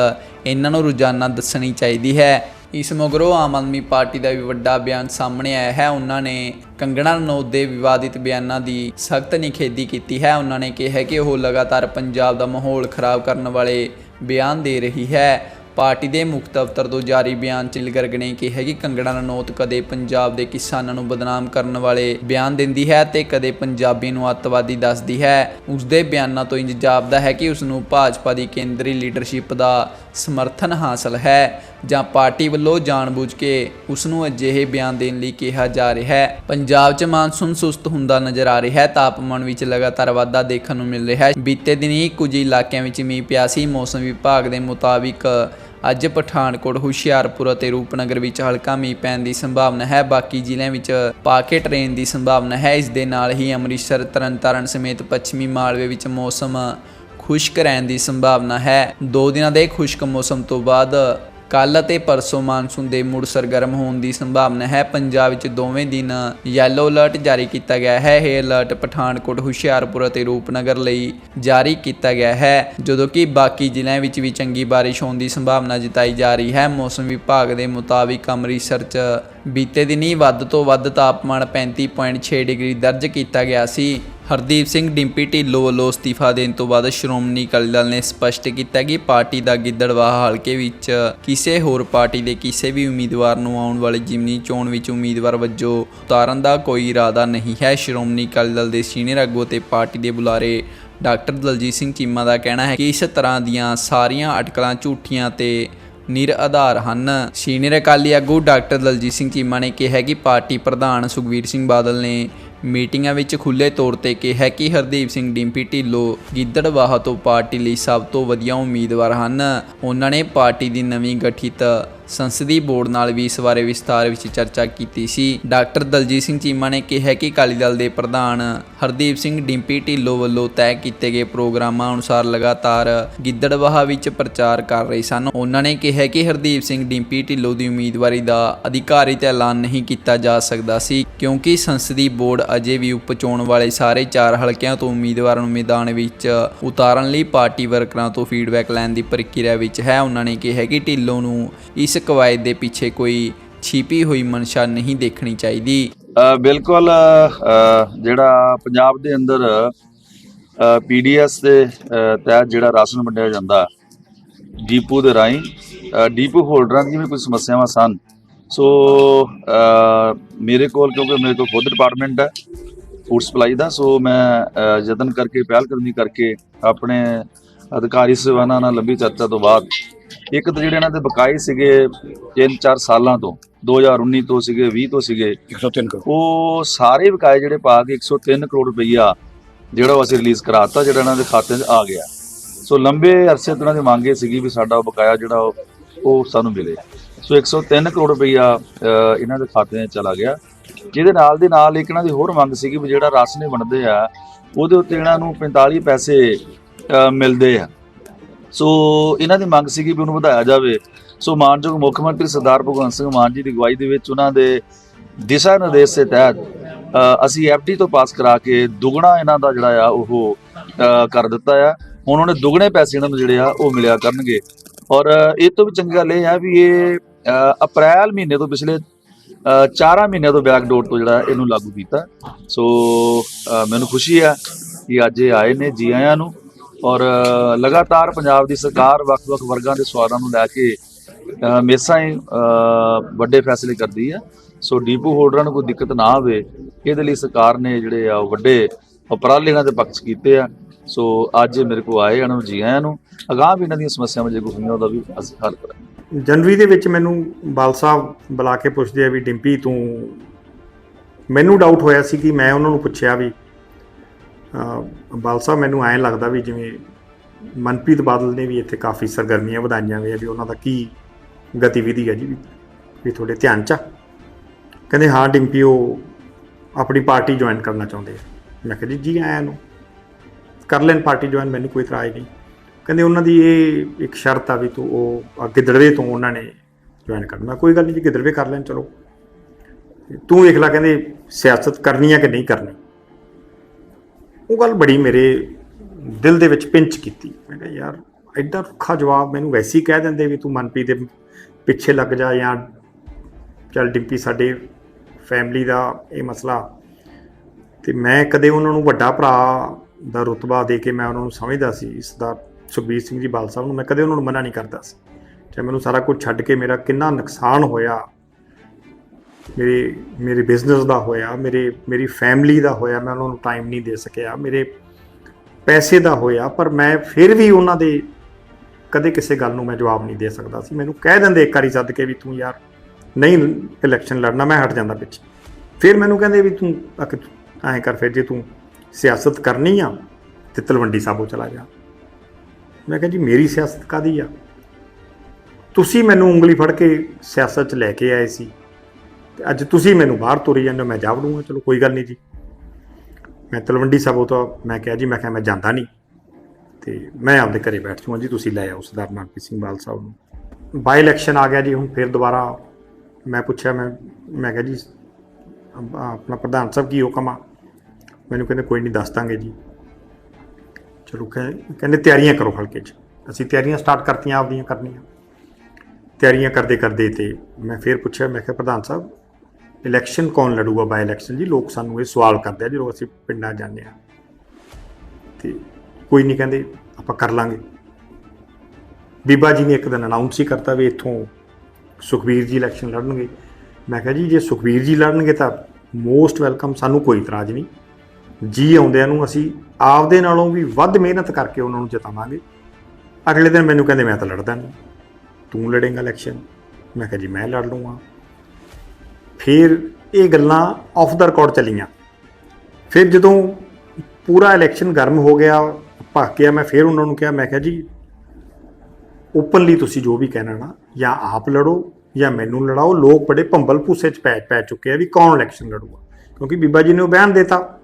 Speaker 1: ਇਹਨਾਂ ਨੂੰ ਰੋਜ਼ਾਨਾ ਦੱਸਣੀ ਚਾਹੀਦੀ ਹੈ। ਇਸ ਮਗਰੋਂ ਆਮ ਆਦਮੀ ਪਾਰਟੀ ਦਾ ਵੀ ਵੱਡਾ ਬਿਆਨ ਸਾਹਮਣੇ ਆਇਆ ਹੈ। ਉਹਨਾਂ ਨੇ ਕੰਗਣਾ ਰਣੌਤ ਦੇ ਵਿਵਾਦਿਤ ਬਿਆਨਾਂ ਦੀ ਸਖਤ ਨਿਖੇਧੀ ਕੀਤੀ ਹੈ। ਉਹਨਾਂ ਨੇ ਕਿਹਾ ਕਿ ਉਹ ਲਗਾਤਾਰ ਪੰਜਾਬ ਦਾ ਮਾਹੌਲ ਖਰਾਬ ਕਰਨ ਵਾਲੇ ਬਿਆਨ ਦੇ ਰਹੀ ਹੈ। ਪਾਰਟੀ ਦੇ ਮੁੱਖ ਦਫ਼ਤਰ ਤੋਂ ਜਾਰੀ ਬਿਆਨ 'ਚ ਗਰਗ ਨੇ ਕਿਹਾ ਕਿ ਕੰਗਣਾ ਰਣੌਤ ਕਦੇ ਪੰਜਾਬ ਦੇ ਕਿਸਾਨਾਂ ਨੂੰ ਬਦਨਾਮ ਕਰਨ ਵਾਲੇ ਬਿਆਨ ਦਿੰਦੀ ਹੈ ਤੇ ਕਦੇ ਪੰਜਾਬੀ ਨੂੰ ਅੱਤਵਾਦੀ ਦੱਸਦੀ ਹੈ। ਉਸ ਦੇ ਬਿਆਨਾਂ ਤੋਂ ਇੰਜ ਜਾਪਦਾ ਹੈ ਕਿ ਉਸ ਨੂੰ ਭਾਜਪਾ ਦੀ ਕੇਂਦਰੀ ਲੀਡਰਸ਼ਿਪ ਦਾ ਸਮਰਥਨ ਹਾਸਲ ਹੈ। ਜਾਂ ਪਾਰਟੀ ਵੱਲੋਂ ਜਾਣਬੁੱਝ ਕੇ ਉਸ ਨੂੰ ਅਜਿਹੇ ਬਿਆਨ ਦੇਣ ਲਈ ਕਿਹਾ ਜਾ ਰਿਹਾ ਹੈ। ਪੰਜਾਬ 'ਚ ਮਾਨਸੂਨ ਸੁਸਤ ਹੁੰਦਾ ਨਜ਼ਰ ਆ ਰਿਹਾ ਹੈ। ਤਾਪਮਾਨ ਵਿੱਚ ਲਗਾਤਾਰ ਵਾਧਾ ਦੇਖਣ ਨੂੰ ਮਿਲ ਰਿਹਾ ਹੈ। ਬੀਤੇ ਹੀ ਕੁਝ ਇਲਾਕਿਆਂ ਵਿੱਚ ਮੀਂਹ ਪਿਆ ਸੀ। ਮੌਸਮ ਵਿਭਾਗ ਦੇ ਮੁਤਾਬਿਕ ਅੱਜ ਪਠਾਨਕੋਟ, ਹੁਸ਼ਿਆਰਪੁਰ ਅਤੇ ਰੂਪਨਗਰ ਵਿੱਚ ਹਲਕਾ ਮੀਂਹ ਪੈਣ ਦੀ ਸੰਭਾਵਨਾ ਹੈ। ਬਾਕੀ ਜ਼ਿਲ੍ਹਿਆਂ ਵਿੱਚ ਪਾਕੇਟ ਰੇਨ ਦੀ ਸੰਭਾਵਨਾ ਹੈ। ਇਸ ਦੇ ਨਾਲ ਹੀ ਅੰਮ੍ਰਿਤਸਰ, ਤਰਨਤਾਰਨ ਸਮੇਤ ਪੱਛਮੀ ਮਾਲਵੇ ਵਿੱਚ ਮੌਸਮ ਖੁਸ਼ਕ ਰਹਿਣ ਦੀ ਸੰਭਾਵਨਾ ਹੈ। ਦੋ ਦਿਨਾਂ ਦੇ ਖੁਸ਼ਕ ਮੌਸਮ ਤੋਂ ਬਾਅਦ ਕੱਲ ਅਤੇ ਪਰਸੋਂ ਮਾਨਸੂਨ ਦੇ ਮੁੜ ਸਰਗਰਮ ਹੋਣ ਦੀ ਸੰਭਾਵਨਾ ਹੈ। ਪੰਜਾਬ ਵਿੱਚ ਦੋਵੇਂ ਦਿਨ ਯੈਲੋ ਅਲਰਟ ਜਾਰੀ ਕੀਤਾ ਗਿਆ ਹੈ। ਇਹ ਅਲਰਟ ਪਠਾਨਕੋਟ, ਹੁਸ਼ਿਆਰਪੁਰ ਅਤੇ ਰੂਪਨਗਰ ਲਈ ਜਾਰੀ ਕੀਤਾ ਗਿਆ ਹੈ, ਜਦੋਂ ਕਿ ਬਾਕੀ ਜ਼ਿਲ੍ਹਿਆਂ ਵਿੱਚ ਵੀ ਚੰਗੀ ਬਾਰਿਸ਼ ਹੋਣ ਦੀ ਸੰਭਾਵਨਾ ਜਤਾਈ ਜਾ ਰਹੀ ਹੈ। ਮੌਸਮ ਵਿਭਾਗ ਦੇ ਮੁਤਾਬਿਕ ਅੰਮ੍ਰਿਤਸਰ 'ਚ ਬੀਤੇ ਦਿਨੀ ਵੱਧ ਤੋਂ ਵੱਧ ਤਾਪਮਾਨ 35.6 ਡਿਗਰੀ ਦਰਜ ਕੀਤਾ ਗਿਆ ਸੀ। ਹਰਦੀਪ ਸਿੰਘ ਡਿੰਪੀ ਢਿੱਲੋਂ ਵੱਲੋਂ ਅਸਤੀਫਾ ਦੇਣ ਤੋਂ ਬਾਅਦ ਸ਼੍ਰੋਮਣੀ ਅਕਾਲੀ ਦਲ ਨੇ ਸਪਸ਼ਟ ਕੀਤਾ ਕਿ ਪਾਰਟੀ ਦਾ ਗਿੱਦੜਵਾਹ ਹਲਕੇ ਵਿੱਚ ਕਿਸੇ ਹੋਰ ਪਾਰਟੀ ਦੇ ਕਿਸੇ ਵੀ ਉਮੀਦਵਾਰ ਨੂੰ ਆਉਣ ਵਾਲੀ ਜਿਮਨੀ ਚੋਣ ਵਿੱਚ ਉਮੀਦਵਾਰ ਵਜੋਂ ਉਤਾਰਨ ਦਾ ਕੋਈ ਇਰਾਦਾ ਨਹੀਂ ਹੈ। ਸ਼੍ਰੋਮਣੀ ਅਕਾਲੀ ਦਲ ਦੇ ਸੀਨੀਅਰ ਆਗੂ ਤੇ ਪਾਰਟੀ ਦੇ ਬੁਲਾਰੇ ਡਾਕਟਰ ਦਲਜੀਤ ਸਿੰਘ ਚੀਮਾ ਦਾ ਕਹਿਣਾ ਹੈ ਕਿ ਇਸ ਤਰ੍ਹਾਂ ਦੀਆਂ ਸਾਰੀਆਂ ਅਟਕਲਾਂ, ਝੂਠੀਆਂ ਤੇ ਨਿਰ ਆਧਾਰ ਹਨ। ਸੀਨੀਅਰ ਅਕਾਲੀ ਆਗੂ ਡਾਕਟਰ ਦਲਜੀਤ ਸਿੰਘ ਚੀਮਾ ਨੇ ਕਿਹਾ ਕਿ ਪਾਰਟੀ ਪ੍ਰਧਾਨ ਸੁਖਵੀਰ ਸਿੰਘ ਬਾਦਲ ਨੇ ਮੀਟਿੰਗਾਂ ਵਿੱਚ ਖੁੱਲ੍ਹੇ ਤੌਰ ਤੇ ਕਿਹਾ ਕਿ ਹਰਦੀਪ ਸਿੰਘ ਡਿੰਪੀ ਢਿੱਲੋਂ ਗਿੱਦੜਵਾਹ ਤੋਂ ਪਾਰਟੀ ਲਈ ਸਭ ਤੋਂ ਵਧੀਆ ਉਮੀਦਵਾਰ ਹਨ। ਉਹਨਾਂ ਨੇ ਪਾਰਟੀ ਦੀ ਨਵੀਂ ਗਠਿਤ ਸੰਸਦੀ ਬੋਰਡ ਨਾਲ ਵੀ ਇਸ ਬਾਰੇ ਵਿਸਥਾਰ ਵਿੱਚ ਚਰਚਾ ਕੀਤੀ ਸੀ। ਡਾਕਟਰ ਦਲਜੀਤ ਸਿੰਘ ਚੀਮਾ ਨੇ ਕਿਹਾ ਕਿ ਅਕਾਲੀ ਦਲ ਦੇ ਪ੍ਰਧਾਨ ਹਰਦੀਪ ਸਿੰਘ ਡਿੰਪੀ ਢਿੱਲੋਂ ਵੱਲੋਂ ਤੈਅ ਕੀਤੇ ਗਏ ਪ੍ਰੋਗਰਾਮਾਂ ਅਨੁਸਾਰ ਲਗਾਤਾਰ ਗਿੱਦੜਵਾਹ ਵਿੱਚ ਪ੍ਰਚਾਰ ਕਰ ਰਹੇ ਸਨ। ਉਹਨਾਂ ਨੇ ਕਿਹਾ ਕਿ ਹਰਦੀਪ ਸਿੰਘ ਡਿੰਪੀ ਢਿੱਲੋਂ ਦੀ ਉਮੀਦਵਾਰੀ ਦਾ ਅਧਿਕਾਰਿਤ ਐਲਾਨ ਨਹੀਂ ਕੀਤਾ ਜਾ ਸਕਦਾ ਸੀ, ਕਿਉਂਕਿ ਸੰਸਦੀ ਬੋਰਡ ਅਜੇ ਵੀ ਉਪਚੋਣ ਵਾਲੇ ਸਾਰੇ ਚਾਰ ਹਲਕਿਆਂ ਤੋਂ ਉਮੀਦਵਾਰਾਂ ਨੂੰ ਮੈਦਾਨ ਵਿੱਚ ਉਤਾਰਨ ਲਈ ਪਾਰਟੀ ਵਰਕਰਾਂ ਤੋਂ ਫੀਡਬੈਕ ਲੈਣ ਦੀ ਪ੍ਰਕਿਰਿਆ ਵਿੱਚ ਹੈ। ਉਹਨਾਂ ਨੇ ਕਿਹਾ ਕਿ ਢਿੱਲੋਂ ਨੂੰ ਇਸ ਕਵਾਇਦ ਦੇ ਪਿੱਛੇ ਕੋਈ ਛਿਪੀ ਹੋਈ ਮਨਸ਼ਾ ਨਹੀਂ ਦੇਖਣੀ ਚਾਹੀਦੀ।
Speaker 2: ਬਿਲਕੁਲ ਜਿਹੜਾ ਪੰਜਾਬ ਦੇ ਅੰਦਰ ਪੀਡੀਐਸ ਦੇ ਤਹਿਤ ਜਿਹੜਾ ਰਾਸ਼ਨ ਵੰਡਿਆ ਜਾਂਦਾ, ਡੀਪੂ ਦੇ ਰਾਹੀਂ ਡੀਪੂ ਹੋਲਡਰਾਂ ਦੀਆਂ ਵੀ ਕੁਝ ਸਮੱਸਿਆਵਾਂ ਸਨ। ਸੋ ਮੇਰੇ ਕੋਲ, ਕਿਉਂਕਿ ਮੇਰੇ ਕੋਲ ਖੁਦ ਡਿਪਾਰਟਮੈਂਟ ਹੈ, ਫੂਡ ਸਪਲਾਈ ਦਾ, ਸੋ ਮੈਂ ਯਤਨ ਕਰਕੇ, ਪਹਿਲ ਕਦਮੀ ਕਰਕੇ, ਆਪਣੇ ਅਧਿਕਾਰੀ ਸੇਵਾਨਾਂ ਨਾਲ ਲੰਬੀ ਚਰਚਾ ਤੋਂ ਬਾਅਦ ਇੱਕ ਤਾਂ ਜਿਹੜੇ ਇਹਨਾਂ ਦੇ ਬਕਾਏ ਸੀਗੇ 3-4 ਸਾਲਾਂ ਤੋਂ 2019 ਤੋਂ ਸੀਗੇ 20 ਤੋਂ ਸੀਗੇ
Speaker 3: 103 ਕਰੋੜ।
Speaker 2: ਉਹ ਸਾਰੇ ਬਕਾਏ ਜਿਹੜੇ ਪਾ ਕੇ 103 ਕਰੋੜ ਰੁਪਈਆ ਜਿਹੜਾ ਉਹ ਅਸੀਂ ਰਿਲੀਜ਼ ਕਰਾਤਾ ਜਿਹੜਾ ਇਹਨਾਂ ਦੇ ਖਾਤੇ 'ਚ ਆ ਗਿਆ। ਸੋ ਲੰਬੇ ਅਰਸੇ ਤੋਂ ਇਹਨਾਂ ਦੀ ਮੰਗ ਸੀਗੀ ਵੀ ਸਾਡਾ ਉਹ ਬਕਾਇਆ ਜਿਹੜਾ ਉਹ ਸਾਨੂੰ ਮਿਲੇ। ਸੋ 103 ਕਰੋੜ ਰੁਪਈਆ ਇਹਨਾਂ ਦੇ ਖਾਤੇ 'ਚ ਚਲਾ ਗਿਆ। ਜਿਹਦੇ ਨਾਲ ਦੇ ਨਾਲ ਇੱਕ ਇਹਨਾਂ ਦੀ ਹੋਰ ਮੰਗ ਸੀਗੀ ਵੀ ਜਿਹੜਾ ਰਾਸ਼ਨ ਬਣਦੇ ਆ ਉਹਦੇ ਉੱਤੇ ਇਹਨਾਂ ਨੂੰ 45 ਪੈਸੇ ਮਿਲਦੇ ਆ। ਸੋ ਇਹਨਾਂ ਦੀ ਮੰਗ ਸੀਗੀ ਵੀ ਉਹਨੂੰ ਵਧਾਇਆ ਜਾਵੇ। ਸੋ ਮਾਨਯੋਗ ਮੁੱਖ ਮੰਤਰੀ ਸਰਦਾਰ ਭਗਵੰਤ ਸਿੰਘ ਮਾਨ ਜੀ ਦੀ ਅਗਵਾਈ ਦੇ ਵਿੱਚ ਉਹਨਾਂ ਦੇ ਦਿਸ਼ਾ ਨਿਰਦੇਸ਼ ਦੇ ਤਹਿਤ ਅ, ਅਸੀਂ ਐਫਡੀ ਤੋਂ ਪਾਸ ਕਰਾ ਕੇ ਦੁੱਗਣਾ ਇਹਨਾਂ ਦਾ ਜਿਹੜਾ ਆ ਉਹ ਕਰ ਦਿੱਤਾ ਆ। ਹੁਣ ਉਹਨੇ ਦੁੱਗਣੇ ਪੈਸੇ ਇਹਨਾਂ ਨੂੰ ਜਿਹੜੇ ਆ ਉਹ ਮਿਲਿਆ ਕਰਨਗੇ। ਔਰ ਇਹ ਤੋਂ ਵੀ ਚੰਗੀ ਗੱਲ ਇਹ ਹੈ ਵੀ ਇਹ ਅਪ੍ਰੈਲ ਮਹੀਨੇ ਤੋਂ ਪਿਛਲੇ 4 ਮਹੀਨਿਆਂ ਤੋਂ ਬੈਕ ਡੋਰ ਤੋਂ ਜਿਹੜਾ ਇਹਨੂੰ ਲਾਗੂ ਕੀਤਾ। ਸੋ ਮੈਨੂੰ ਖੁਸ਼ੀ ਹੈ ਕਿ ਅੱਜ ਇਹ ਆਏ ਨੇ ਜੀ ਆਇਆਂ ਨੂੰ। ਔਰ ਲਗਾਤਾਰ ਪੰਜਾਬ ਦੀ ਸਰਕਾਰ ਵੱਖ-ਵੱਖ ਵਰਗਾਂ ਦੇ ਸਵਾਲਾਂ ਨੂੰ ਲੈ ਕੇ ਹਮੇਸ਼ਾ ਹੀ ਵੱਡੇ ਫੈਸਲੇ ਕਰਦੀ ਹੈ। ਸੋ ਡੀਪੂ ਹੋਲਡਰਾਂ ਨੂੰ ਕੋਈ ਦਿੱਕਤ ਨਾ ਆਵੇ, ਇਹਦੇ ਲਈ ਸਰਕਾਰ ਨੇ ਜਿਹੜੇ ਆ, ਉਹ ਵੱਡੇ ਉਪਰਾਲੇ ਇਹਨਾਂ ਦੇ ਪੱਖ 'ਚ ਕੀਤੇ ਆ। ਸੋ ਅੱਜ ਮੇਰੇ ਕੋਲ ਆਏ ਇਹਨਾਂ ਨੂੰ ਜੀ ਆਇਆਂ ਨੂੰ। ਅਗਾਂਹ ਵੀ ਇਹਨਾਂ ਦੀਆਂ ਸਮੱਸਿਆਵਾਂ ਜੇ ਕੋਈ ਹੋਈਆਂ, ਉਹਦਾ ਵੀ ਅਸੀਂ ਹੱਲ ਕਰਾਂਗੇ।
Speaker 3: ਜਨਵਰੀ ਦੇ ਵਿੱਚ ਮੈਨੂੰ ਬਾਲ ਸਾਹਿਬ ਬੁਲਾ ਕੇ ਪੁੱਛਦੇ ਆ ਵੀ ਡਿੰਪੀ, ਤੂੰ ਮੈਨੂੰ ਡਾਊਟ ਹੋਇਆ ਸੀ ਕਿ ਮੈਂ ਉਹਨਾਂ ਨੂੰ ਪੁੱਛਿਆ ਵੀ ਬਾਲ ਸਾਹਿਬ, ਮੈਨੂੰ ਐਂ ਲੱਗਦਾ ਵੀ ਜਿਵੇਂ ਮਨਪ੍ਰੀਤ ਬਾਦਲ ਨੇ ਵੀ ਇੱਥੇ ਕਾਫੀ ਸਰਗਰਮੀਆਂ ਵਧਾਈਆਂ ਹੋਈਆਂ ਵੀ ਉਹਨਾਂ ਦਾ ਕੀ ਗਤੀਵਿਧੀ ਹੈ ਜੀ ਵੀ ਤੁਹਾਡੇ ਧਿਆਨ ਚ ਆ? ਕਹਿੰਦੇ, ਹਾਂ, ਡਿੰਪੀ, ਉਹ ਆਪਣੀ ਪਾਰਟੀ ਜੁਆਇਨ ਕਰਨਾ ਚਾਹੁੰਦੇ ਆ। ਮੈਂ ਕਿਹਾ, ਜੀ ਜੀ ਆਇਆਂ ਨੂੰ। ਕਰ ਲੈਣ ਪਾਰਟੀ ਜੁਆਇਨ ਮੈਨੂੰ ਕੋਈ ਇਤਰਾਜ਼ ਨਹੀਂ। ਕਹਿੰਦੇ, ਉਹਨਾਂ ਦੀ ਇਹ ਇੱਕ ਸ਼ਰਤ ਆ ਵੀ ਤੂੰ ਉਹ ਅੱਗੇ ਗਿੱਦੜਵੇ ਤੋਂ ਉਹਨਾਂ ਨੇ ਜੁਆਇਨ ਕਰਨਾ। ਕੋਈ ਗੱਲ ਨਹੀਂ ਜੀ, ਗਿੱਦੜਵੇ ਕਰ ਲੈਣ, ਚਲੋ। ਤੂੰ ਵੇਖ ਲੈ, ਕਹਿੰਦੇ, ਸਿਆਸਤ ਕਰਨੀ ਆ ਕਿ ਨਹੀਂ ਕਰਨੀ? ਉਹ ਗੱਲ ਬੜੀ ਮੇਰੇ ਦਿਲ ਦੇ ਵਿੱਚ ਪਿੰਚ ਕੀਤੀ। ਮੈਂ ਕਿਹਾ, ਯਾਰ, ਐਡਾ ਰੁੱਖਾ ਜਵਾਬ ਮੈਨੂੰ ਵੈਸੇ ਹੀ ਕਹਿ ਦਿੰਦੇ ਵੀ ਤੂੰ ਮਨਪ੍ਰੀਤ ਦੇ ਪਿੱਛੇ ਲੱਗ ਜਾ ਜਾਂ ਚੱਲ ਡਿੰਪੀ ਸਾਡੇ ਫੈਮਿਲੀ ਦਾ ਇਹ ਮਸਲਾ। ਤੇ ਮੈਂ ਕਦੇ ਉਹਨਾਂ ਨੂੰ ਵੱਡਾ ਭਰਾ ਦਾ ਰੁਤਬਾ ਦੇ ਕੇ ਮੈਂ ਉਹਨਾਂ ਨੂੰ ਸਮਝਦਾ ਸੀ, ਇਸ ਦਾ ਸੁਖਬੀਰ ਸਿੰਘ ਜੀ ਬਾਲ ਸਾਹਿਬ ਨੂੰ ਮੈਂ ਕਦੇ ਉਹਨਾਂ ਨੂੰ ਮਨਾ ਨਹੀਂ ਕਰਦਾ ਸੀ। ਚਾਹੇ ਮੈਨੂੰ ਸਾਰਾ ਕੁਝ ਛੱਡ ਕੇ ਮੇਰਾ ਕਿੰਨਾ ਨੁਕਸਾਨ ਹੋਇਆ ਮੇਰੇ ਮੇਰੇ ਬਿਜ਼ਨਸ ਦਾ ਹੋਇਆ, ਮੇਰੇ, ਮੇਰੀ ਫੈਮਿਲੀ ਦਾ ਹੋਇਆ, ਮੈਂ ਉਹਨਾਂ ਨੂੰ ਟਾਈਮ ਨਹੀਂ ਦੇ ਸਕਿਆ, ਮੇਰੇ ਪੈਸੇ ਦਾ ਹੋਇਆ, ਪਰ ਮੈਂ ਫਿਰ ਵੀ ਉਹਨਾਂ ਦੇ ਕਦੇ ਕਿਸੇ ਗੱਲ ਨੂੰ ਮੈਂ ਜਵਾਬ ਨਹੀਂ ਦੇ ਸਕਦਾ ਸੀ। ਮੈਨੂੰ ਕਹਿ ਦਿੰਦੇ ਇੱਕ ਵਾਰੀ ਸੱਦ ਕੇ ਵੀ ਤੂੰ ਯਾਰ ਨਹੀਂ ਇਲੈਕਸ਼ਨ ਲੜਨਾ, ਮੈਂ ਹਟ ਜਾਂਦਾ ਪਿੱਛੇ ਫਿਰ ਮੈਨੂੰ ਕਹਿੰਦੇ ਵੀ ਤੂੰ ਐਂ ਕਰ ਫਿਰ ਜੇ ਤੂੰ ਸਿਆਸਤ ਕਰਨੀ ਆ ਤੇ ਤਲਵੰਡੀ ਸਾਬੋ ਚਲਾ ਜਾ। ਮੈਂ ਕਿਹਾ ਜੀ ਮੇਰੀ ਸਿਆਸਤ ਕਾਦੀ ਆ? ਤੁਸੀਂ ਮੈਨੂੰ ਉਂਗਲੀ ਫੜ ਕੇ ਸਿਆਸਤ 'ਚ ਲੈ ਕੇ ਆਏ ਸੀ। ਤੇ ਅੱਜ ਤੁਸੀਂ ਮੈਨੂੰ ਬਾਹਰ ਤੋਰੀ ਜਾਂਦੇ ਹੋ, ਮੈਂ ਜਾ ਵੜੂੰਗਾ। ਚਲੋ ਕੋਈ ਗੱਲ ਨਹੀਂ ਜੀ। ਮੈਂ ਤਲਵੰਡੀ ਸਾਬੋ ਤੋਂ ਮੈਂ ਕਿਹਾ ਜੀ, ਮੈਂ ਕਿਹਾ ਮੈਂ ਜਾਂਦਾ ਨਹੀਂ। ਤੇ ਮੈਂ ਆਪਦੇ ਘਰੇ ਬੈਠ ਜੂੰਗਾ ਜੀ, ਤੁਸੀਂ ਲੈ ਆਓ ਸਰਦਾਰ ਮਨਪ੍ਰੀਤ ਸਿੰਘ ਬਾਲ ਸਾਹਿਬ ਨੂੰ। ਬਾਈ ਇਲੈਕਸ਼ਨ ਆ ਗਿਆ ਜੀ, ਹੁਣ ਫਿਰ ਦੁਬਾਰਾ ਮੈਂ ਪੁੱਛਿਆ, ਮੈਂ ਮੈਂ ਕਿਹਾ ਜੀ, ਆਪਣਾ ਪ੍ਰਧਾਨ ਸਾਹਿਬ ਕੀ ਹੁਕਮ ਆ? ਮੈਨੂੰ ਕਹਿੰਦੇ ਕੋਈ ਨਹੀਂ, ਦੱਸ ਦਾਂਗੇ ਜੀ। ਚਲੋ ਕਹਿ- ਕਹਿੰਦੇ ਤਿਆਰੀਆਂ ਕਰੋ ਹਲਕੇ 'ਚ। ਅਸੀਂ ਤਿਆਰੀਆਂ ਸਟਾਰਟ ਕਰਤੀਆਂ, ਆਪਦੀਆਂ ਕਰਨੀਆਂ। ਤਿਆਰੀਆਂ ਕਰਦੇ ਕਰਦੇ ਤੇ ਮੈਂ ਫਿਰ ਪੁੱਛਿਆ, ਮੈਂ ਕਿਹਾ ਪ੍ਰਧਾਨ ਸਾਹਿਬ ਇਲੈਕਸ਼ਨ ਕੌਣ ਲੜੂਗਾ ਬਾਈ ਇਲੈਕਸ਼ਨ ਜੀ, ਲੋਕ ਸਾਨੂੰ ਇਹ ਸਵਾਲ ਕਰਦੇ ਆ, ਜਦੋਂ ਅਸੀਂ ਪਿੰਡਾਂ ਜਾਂਦੇ ਆ ਤੇ ਕੋਈ ਨਹੀਂ ਕਹਿੰਦੇ, ਆਪਾਂ ਕਰ ਲਾਂਗੇ। ਬੀਬਾ ਜੀ ਨੇ ਇੱਕ ਦਿਨ ਅਨਾਉਂਸ ਹੀ ਕਰਤਾ ਵੀ ਇੱਥੋਂ ਸੁਖਬੀਰ ਜੀ ਇਲੈਕਸ਼ਨ ਲੜਨਗੇ। ਮੈਂ ਕਿਹਾ ਜੀ, ਜੇ ਸੁਖਬੀਰ ਜੀ ਲੜਨਗੇ ਤਾਂ ਮੋਸਟ ਵੈਲਕਮ ਸਾਨੂੰ ਕੋਈ ਇਤਰਾਜ਼ ਨਹੀਂ। ਜੀ ਆਉਂਦਿਆਂ ਨੂੰ ਅਸੀਂ ਆਪਦੇ ਨਾਲੋਂ ਵੀ ਵੱਧ ਮਿਹਨਤ ਕਰਕੇ ਉਹਨਾਂ ਨੂੰ ਜਿਤਾਵਾਂਗੇ। ਅਗਲੇ ਦਿਨ ਮੈਨੂੰ ਕਹਿੰਦੇ, ਮੈਂ ਤਾਂ ਲੜਦਾ ਨਹੀਂ। ਤੂੰ ਲੜੇਂਗਾ ਇਲੈਕਸ਼ਨ ਮੈਂ ਕਿਹਾ ਜੀ, ਮੈਂ ਲੜ ਲੂੰਗਾ ਫਿਰ ਇਹ ਗੱਲਾਂ ਆਫ ਦਾ ਰਿਕਾਰਡ ਚੱਲੀਆਂ। ਫਿਰ ਜਦੋਂ ਪੂਰਾ ਇਲੈਕਸ਼ਨ ਗਰਮ ਹੋ ਗਿਆ ਭੱਕ ਗਿਆ, ਮੈਂ ਫਿਰ ਉਹਨਾਂ ਨੂੰ ਕਿਹਾ, ਮੈਂ ਕਿਹਾ ਜੀ ਓਪਨਲੀ ਤੁਸੀਂ ਜੋ ਵੀ ਕਹਿਣਾ ਨਾ, ਜਾਂ ਆਪ ਲੜੋ ਜਾਂ ਮੈਨੂੰ ਲੜਾਓ, ਲੋਕ ਬੜੇ ਭੰਬਲ ਭੂਸੇ ਚ ਪੈ ਪੈ ਚੁੱਕੇ ਆ ਵੀ ਕੌਣ ਇਲੈਕਸ਼ਨ ਲੜੂਗਾ। ਕਿਉਂਕਿ ਬੀਬਾ ਜੀ ਨੇ ਉਹ ਬਿਆਨ ਦਿੱਤਾ।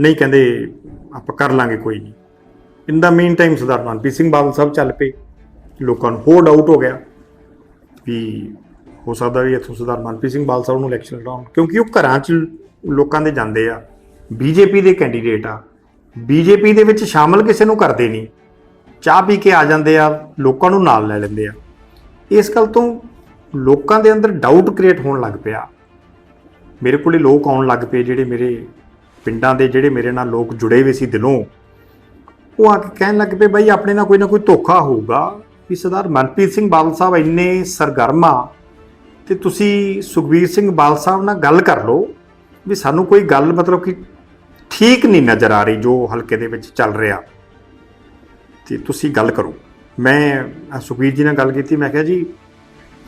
Speaker 3: ਨਹੀਂ ਕਹਿੰਦੇ ਆਪਾਂ ਕਰ ਲਾਂਗੇ ਕੋਈ ਨਹੀਂ। In the meantime Sardar Manpreet Singh Badal Sahib ਚੱਲ ਪਏ। ਲੋਕਾਂ ਨੂੰ ਹੋਰ ਡਾਊਟ ਹੋ ਗਿਆ ਵੀ ਹੋ ਸਕਦਾ ਵੀ ਇੱਥੋਂ ਸਰਦਾਰ ਮਨਪ੍ਰੀਤ ਸਿੰਘ ਬਾਦਲ ਸਾਹਿਬ ਨੂੰ ਇਲੈਕਸ਼ਨ ਲੜਾਉਣ। ਕਿਉਂਕਿ ਉਹ ਘਰਾਂ 'ਚ ਲੋਕਾਂ ਦੇ ਜਾਂਦੇ ਆ। ਬੀਜੇਪੀ ਦੇ ਕੈਂਡੀਡੇਟ ਆ। ਬੀਜੇਪੀ ਦੇ ਵਿੱਚ ਸ਼ਾਮਲ ਕਿਸੇ ਨੂੰ ਕਰਦੇ ਨਹੀਂ। ਚਾਹ ਪੀ ਕੇ ਆ ਜਾਂਦੇ ਆ, ਲੋਕਾਂ ਨੂੰ ਨਾਲ ਲੈ ਲੈਂਦੇ ਆ। ਇਸ ਗੱਲ ਤੋਂ ਲੋਕਾਂ ਦੇ ਅੰਦਰ ਡਾਊਟ ਕ੍ਰੀਏਟ ਹੋਣ ਲੱਗ ਪਿਆ। ਮੇਰੇ ਕੋਲੇ ਲੋਕ ਆਉਣ ਲੱਗ ਪਏ ਜਿਹੜੇ ਮੇਰੇ ਪਿੰਡਾਂ ਦੇ, ਜਿਹੜੇ ਮੇਰੇ ਨਾਲ ਲੋਕ ਜੁੜੇ ਹੋਏ ਸੀ ਦਿਲੋਂ। ਉਹ ਆ ਕੇ ਕਹਿਣ ਲੱਗ ਪਏ, ਬਾਈ, ਆਪਣੇ ਨਾਲ ਕੋਈ ਨਾ ਕੋਈ ਧੋਖਾ ਹੋਊਗਾ? ਵੀ ਸਰਦਾਰ ਮਨਪ੍ਰੀਤ ਸਿੰਘ ਬਾਦਲ ਸਾਹਿਬ ਇੰਨੇ ਸਰਗਰਮ ਆ। ਤੇ ਤੁਸੀਂ ਸੁਖਬੀਰ ਸਿੰਘ ਬਾਲ ਸਾਹਿਬ ਨਾਲ ਗੱਲ ਕਰ ਲਓ ਵੀ ਸਾਨੂੰ ਕੋਈ ਗੱਲ ਮਤਲਬ ਕਿ ਠੀਕ ਨਹੀਂ ਨਜ਼ਰ ਆ ਰਹੀ ਜੋ ਹਲਕੇ ਦੇ ਵਿੱਚ ਚੱਲ ਰਿਹਾ। ਤੇ ਤੁਸੀਂ ਗੱਲ ਕਰੋ। ਮੈਂ ਸੁਖਬੀਰ ਜੀ ਨਾਲ ਗੱਲ ਕੀਤੀ, ਮੈਂ ਕਿਹਾ ਜੀ,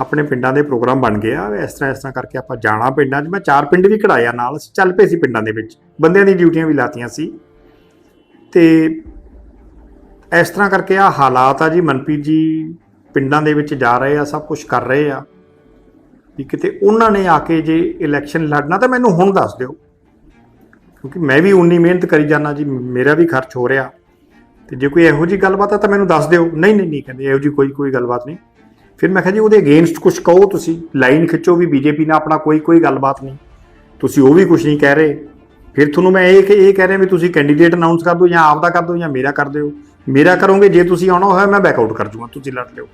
Speaker 3: ਆਪਣੇ ਪਿੰਡਾਂ ਦੇ ਪ੍ਰੋਗਰਾਮ ਬਣ ਗਏ ਆ, ਇਸ ਤਰ੍ਹਾਂ ਇਸ ਤਰ੍ਹਾਂ ਕਰਕੇ ਆਪਾਂ ਜਾਣਾ ਪਿੰਡਾਂ 'ਚ। ਮੈਂ ਚਾਰ ਪਿੰਡ ਵੀ ਕਢਾਇਆ ਨਾਲ, ਅਸੀਂ ਚੱਲ ਪਏ ਸੀ ਪਿੰਡਾਂ ਦੇ ਵਿੱਚ। ਬੰਦਿਆਂ ਦੀ ਡਿਊਟੀਆਂ ਵੀ ਲਾਤੀਆਂ ਸੀ। ਤੇ ਇਸ ਤਰ੍ਹਾਂ ਕਰਕੇ ਆ ਹਾਲਾਤ ਆ ਜੀ। ਮਨਪ੍ਰੀਤ ਜੀ ਪਿੰਡਾਂ ਦੇ ਵਿੱਚ ਜਾ ਰਹੇ ਆ, ਸਭ ਕੁਝ ਕਰ ਰਹੇ ਆ। ਵੀ ਕਿਤੇ ਉਹਨਾਂ ਨੇ ਆ ਕੇ ਜੇ ਇਲੈਕਸ਼ਨ ਲੜਨਾ ਤਾਂ ਮੈਨੂੰ ਹੁਣ ਦੱਸ ਦਿਓ। ਕਿਉਂਕਿ ਮੈਂ ਵੀ ਉਨੀ ਮਿਹਨਤ ਕਰੀ ਜਾਣਾ ਜੀ ਮੇਰਾ ਵੀ ਖਰਚ ਹੋ ਰਿਹਾ। ਤੇ ਜੇ ਕੋਈ ਇਹੋ ਜੀ ਗੱਲਬਾਤ ਆ ਤਾਂ ਮੈਨੂੰ ਦੱਸ ਦਿਓ। ਨਹੀਂ ਨਹੀਂ ਨਹੀਂ ਕਹਿੰਦੇ ਇਹੋ ਜੀ ਕੋਈ ਕੋਈ ਗੱਲਬਾਤ ਨਹੀਂ। ਫਿਰ ਮੈਂ ਕਿਹਾ ਜੀ ਉਹਦੇ ਅਗੇਂਸਟ ਕੁਝ ਕਹੋ ਤੁਸੀਂ। ਲਾਈਨ ਖਿੱਚੋ ਵੀ ਬੀਜੇਪੀ ਨਾਲ ਆਪਣਾ ਕੋਈ ਕੋਈ ਗੱਲਬਾਤ ਨਹੀਂ। ਤੁਸੀਂ ਉਹ ਵੀ ਕੁਝ ਨਹੀਂ ਕਹਿ ਰਹੇ। ਫਿਰ ਤੁਹਾਨੂੰ ਮੈਂ ਇਹ ਇਹ ਕਹਿ ਰਿਹਾ ਵੀ ਤੁਸੀਂ ਕੈਂਡੀਡੇਟ ਅਨਾਉਂਸ ਕਰ ਦਿਓ ਜਾਂ ਆਪ ਦਾ ਕਰ ਦਿਓ ਜਾਂ ਮੇਰਾ ਕਰ ਦਿਓ। ਮੇਰਾ ਕਰੋਗੇ, ਜੇ ਤੁਸੀਂ ਆਉਣਾ ਹੋਇਆ ਮੈਂ ਬੈਕ ਆਊਟ ਕਰ ਜੂਗਾ। ਤੁਸੀਂ ਲੜ ਲਿਓ।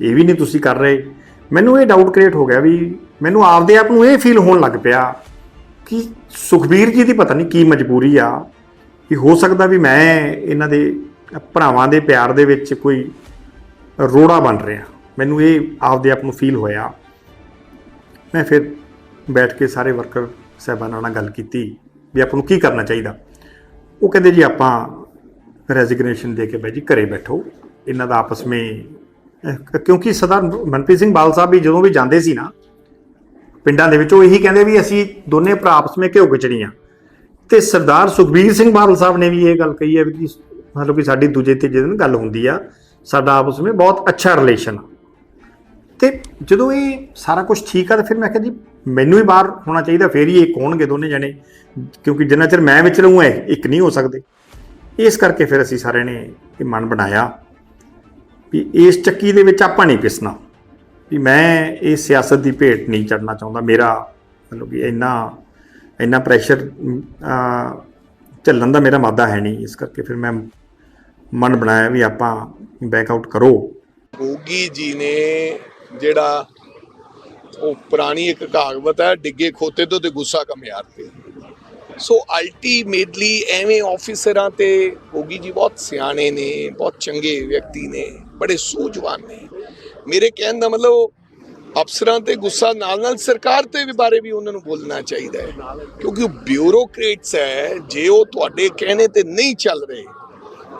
Speaker 3: ਇਹ ਵੀ ਨਹੀਂ ਤੁਸੀਂ ਕਰ ਰਹੇ। ਮੈਨੂੰ ਇਹ ਡਾਊਟ ਕ੍ਰੀਏਟ ਹੋ ਗਿਆ ਵੀ ਮੈਨੂੰ ਆਪਦੇ ਆਪ ਨੂੰ ਇਹ ਫੀਲ ਹੋਣ ਲੱਗ ਪਿਆ ਕਿ ਸੁਖਬੀਰ ਜੀ ਦੀ ਪਤਾ ਨਹੀਂ ਕੀ ਮਜਬੂਰੀ ਆ, ਕਿ ਹੋ ਸਕਦਾ ਵੀ ਮੈਂ ਇਹਨਾਂ ਦੇ ਭਰਾਵਾਂ ਦੇ ਪਿਆਰ ਦੇ ਵਿੱਚ ਕੋਈ ਰੋੜਾ ਬਣ ਰਿਹਾ। ਮੈਨੂੰ ਇਹ ਆਪਦੇ ਆਪ ਨੂੰ ਫੀਲ ਹੋਇਆ। ਮੈਂ ਫਿਰ ਬੈਠ ਕੇ ਸਾਰੇ ਵਰਕਰ ਸਾਹਿਬਾਨਾਂ ਨਾਲ ਗੱਲ ਕੀਤੀ ਵੀ ਆਪਾਂ ਨੂੰ ਕੀ ਕਰਨਾ ਚਾਹੀਦਾ। ਉਹ ਕਹਿੰਦੇ ਜੀ ਆਪਾਂ ਰੈਜ਼ਿਗਨੇਸ਼ਨ ਦੇ ਕੇ ਬਾਈ ਜੀ ਘਰੇ ਬੈਠੋ। ਇਹਨਾਂ ਦਾ ਆਪਸ ਵਿੱਚ ਕਿਉਂਕਿ ਸਰਦਾਰ ਮਨਪ੍ਰੀਤ ਸਿੰਘ ਬਾਲ ਸਾਹਿਬ ਵੀ ਜਦੋਂ ਵੀ ਜਾਂਦੇ ਸੀ ਨਾ, ਪਿੰਡਾਂ ਦੇ ਵਿੱਚ ਉਹ ਇਹੀ ਕਹਿੰਦੇ ਵੀ ਅਸੀਂ ਦੋਨੇ ਭਰਾ ਆਪਸ ਵਿੱਚ ਘਿਓ ਖਿਚੜੀਆਂ ਤੇ ਸਰਦਾਰ ਸੁਖਬੀਰ ਸਿੰਘ ਬਾਦਲ ਸਾਹਿਬ ਨੇ ਵੀ ਇਹ ਗੱਲ ਕਹੀ ਹੈ ਵੀ ਕਿ ਮਤਲਬ ਕਿ ਸਾਡੀ ਦੂਜੇ ਤੀਜੇ ਦਿਨ ਗੱਲ ਹੁੰਦੀ ਆ, ਸਾਡਾ ਆਪਸ ਵਿੱਚ ਬਹੁਤ ਅੱਛਾ ਰਿਲੇਸ਼ਨ ਆ। ਤੇ ਜਦੋਂ ਇਹ ਸਾਰਾ ਕੁਝ ਠੀਕ ਆ ਤਾਂ ਫਿਰ ਮੈਂ ਕਿਹਾ ਜੀ, ਮੈਨੂੰ ਹੀ ਬਾਹਰ ਹੋਣਾ ਚਾਹੀਦਾ, ਫੇਰ ਹੀ ਇਹ ਹੋਣਗੇ ਦੋਨੇ ਜਣੇ, ਕਿਉਂਕਿ ਜਿੰਨਾ ਚਿਰ ਮੈਂ ਵਿੱਚ ਰਹੂੰ, ਇਹ ਇੱਕ ਨਹੀਂ ਹੋ ਸਕਦੇ। ਇਸ ਕਰਕੇ ਫਿਰ ਅਸੀਂ ਸਾਰਿਆਂ ਨੇ ਇਹ ਮਨ ਬਣਾਇਆ। ਵੀ ਇਸ ਚੱਕੀ ਦੇ ਵਿੱਚ ਆਪਾਂ ਨਹੀਂ ਪਿਸਣਾ। ਵੀ ਮੈਂ ਇਹ ਸਿਆਸਤ ਦੀ ਭੇਟ ਨਹੀਂ ਚੜਨਾ ਚਾਹੁੰਦਾ। ਮੇਰਾ ਮਤਲਬ ਕਿ ਇੰਨਾ ਇੰਨਾ ਪ੍ਰੈਸ਼ਰ ਝੱਲਣ ਦਾ ਮੇਰਾ ਮਾਦਾ ਹੈ ਨਹੀਂ ਇਸ ਕਰਕੇ ਫਿਰ ਮੈਂ ਮਨ ਬਣਾਇਆ ਵੀ ਆਪਾਂ ਬੈਕ ਆਊਟ ਕਰੋ।
Speaker 4: ਗੋਗੀ ਜੀ ਨੇ ਜਿਹੜਾ ਉਹ ਪੁਰਾਣੀ ਇੱਕ ਕਹਾਵਤ ਹੈ, ਡਿੱਗੇ ਖੋਤੇ ਤੋਂ ਤੇ ਗੁੱਸਾ ਕਮਿਆਰ ਤੇ। ਸੋ ਅਲਟੀਮੇਟਲੀ ਐਵੇਂ ਆਫੀਸਰਾਂ ਤੇ ਗੋਗੀ ਜੀ ਬਹੁਤ ਸਿਆਣੇ ਨੇ, ਬਹੁਤ ਚੰਗੇ ਵਿਅਕਤੀ ਨੇ। ਬੜੇ ਸੂਝਵਾਨ ਨੇ। ਮੇਰੇ ਕਹਿਣ ਦਾ ਮਤਲਬ ਅਫਸਰਾਂ ਤੇ ਗੁੱਸਾ ਨਾਲ ਨਾਲ ਸਰਕਾਰ ਤੇ ਵੀ ਬਾਰੇ ਵੀ ਉਹਨਾਂ ਨੂੰ ਬੋਲਣਾ ਚਾਹੀਦਾ ਹੈ। ਕਿਉਂਕਿ ਉਹ ਬਿਊਰੋਕ੍ਰੇਟਸ ਹੈ, ਜੇ ਉਹ ਤੁਹਾਡੇ ਕਹਿਣੇ ਤੇ ਨਹੀਂ ਚੱਲ ਰਹੇ,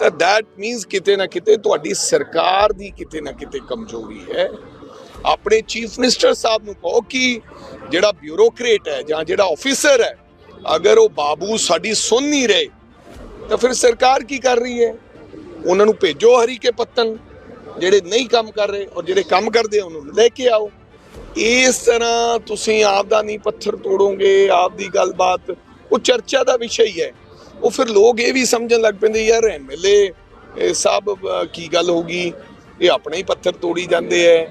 Speaker 4: ਤਾਂ ਦੈਟ ਮੀਨਸ ਕਿਤੇ ਨਾ ਕਿਤੇ ਤੁਹਾਡੀ ਸਰਕਾਰ ਦੀ ਕਿਤੇ ਨਾ ਕਿਤੇ ਕਮਜ਼ੋਰੀ ਹੈ। ਆਪਣੇ ਚੀਫ ਮਿਨਿਸਟਰ ਸਾਹਿਬ ਨੂੰ ਕਹੋ ਕਿ ਜਿਹੜਾ ਬਿਊਰੋਕ੍ਰੇਟ ਹੈ ਜਾਂ ਜਿਹੜਾ ਆਫੀਸਰ ਹੈ, ਅਗਰ ਉਹ ਬਾਬੂ ਸਾਡੀ ਸੁਣ ਨਹੀਂ ਰਹੇ, ਤਾਂ ਫਿਰ ਸਰਕਾਰ ਕੀ ਕਰ ਰਹੀ ਹੈ? ਉਹਨਾਂ ਨੂੰ ਭੇਜੋ ਹਰੀ ਕੇ ਪੱਤਨ ਜਿਹੜੇ ਨਹੀਂ ਕੰਮ ਕਰ ਰਹੇ ਔਰ ਜਿਹੜੇ ਕੰਮ ਕਰਦੇ ਆ ਉਹਨਾਂ ਨੂੰ ਲੈ ਕੇ ਆਓ। ਇਸ ਤਰ੍ਹਾਂ ਤੁਸੀਂ ਆਪ ਦਾ ਨਹੀਂ ਪੱਥਰ ਤੋੜੋਗੇ ਆਪ ਦੀ ਗੱਲਬਾਤ। ਉਹ ਚਰਚਾ ਦਾ ਵਿਸ਼ਾ ਹੀ ਹੈ। ਉਹ ਫਿਰ ਲੋਕ ਇਹ ਵੀ ਸਮਝਣ ਲੱਗ ਪੈਂਦੇ ਯਾਰ ਐਮਐਲਏ ਸਾਹਿਬ ਅਹ, ਕੀ ਗੱਲ ਹੋਗੀ ਇਹ ਆਪਣੇ ਹੀ ਪੱਥਰ ਤੋੜੀ ਜਾਂਦੇ ਐ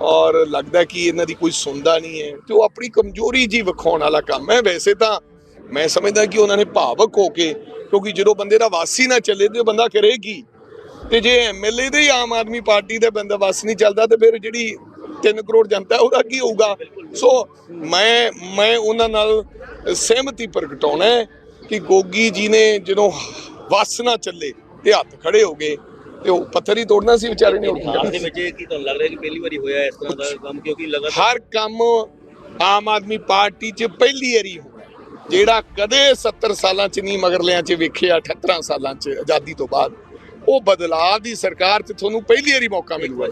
Speaker 4: ਔਰ ਲੱਗਦਾ ਕਿ ਇਹਨਾਂ ਦੀ ਕੋਈ ਸੁਣਦਾ ਨਹੀਂ ਹੈ ਤੇ ਉਹ ਆਪਣੀ ਕਮਜ਼ੋਰੀ ਜੀ ਵਿਖਾਉਣ ਵਾਲਾ ਕੰਮ ਹੈ ਵੈਸੇ ਤਾਂ ਮੈਂ ਸਮਝਦਾ ਕਿ ਉਹਨਾਂ ਨੇ ਭਾਵਕ ਹੋ ਕੇ ਕਿਉਂਕਿ ਜਦੋਂ ਬੰਦੇ ਦਾ ਵਾਸੀ ਨਾ ਚੱਲੇ ਤੇ ਉਹ ਬੰਦਾ ਕਰੇਗੀ। ਤੇ ਜੇ ਐਮਐਲਏ ਦੇ ਆਮ ਆਦਮੀ ਪਾਰਟੀ ਦੇ ਬੰਦਾ ਵਸ ਨਹੀਂ ਚੱਲਦਾ ਤੇ ਫਿਰ ਜਿਹੜੀ 3 ਕਰੋੜ ਜਨਤਾ ਉਹਦਾ ਕੀ ਹੋਊਗਾ? ਸੋ ਮੈਂ ਮੈਂ ਉਹਨਾਂ ਨਾਲ ਸਹਿਮਤੀ ਪ੍ਰਗਟਾਉਣਾ ਹੈ ਕਿ ਗੋਗੀ ਜੀ ਨੇ ਜਦੋਂ ਵਸ ਨਾ ਚੱਲੇ ਤੇ ਹੱਥ ਖੜੇ ਹੋ ਗਏ ਤੇ ਉਹ ਪੱਥਰ ਹੀ ਤੋੜਨਾ ਸੀ ਵਿਚਾਰੇ ਨੇ ਹੋਰ ਕੀ
Speaker 5: ਇਹ ਕੀ ਤੁਹਾਨੂੰ ਲੱਗ ਰਿਹਾ ਕਿ ਪਹਿਲੀ ਵਾਰੀ ਹੋਇਆ ਇਸ ਤਰ੍ਹਾਂ ਦਾ ਕੰਮ? ਕਿਉਂਕਿ ਲਗਾਤਾਰ
Speaker 4: ਹਰ ਕੰਮ ਆਮ ਆਦਮੀ ਪਾਰਟੀ 'ਚ ਪਹਿਲੀ ਵਾਰੀ ਹੋਇਆ ਜਿਹੜਾ ਕਦੇ 70 ਸਾਲਾਂ 'ਚ ਨਹੀਂ ਮਗਰਲਿਆਂ 'ਚ ਵੇਖਿਆ 78 ਸਾਲਾਂ 'ਚ ਆਜ਼ਾਦੀ ਤੋਂ ਬਾਅਦ। ਉਹ ਬਦਲਾਅ ਦੀ ਸਰਕਾਰ 'ਚ ਤੁਹਾਨੂੰ ਪਹਿਲੀ ਵਾਰੀ ਮੌਕਾ ਮਿਲੂਗਾ।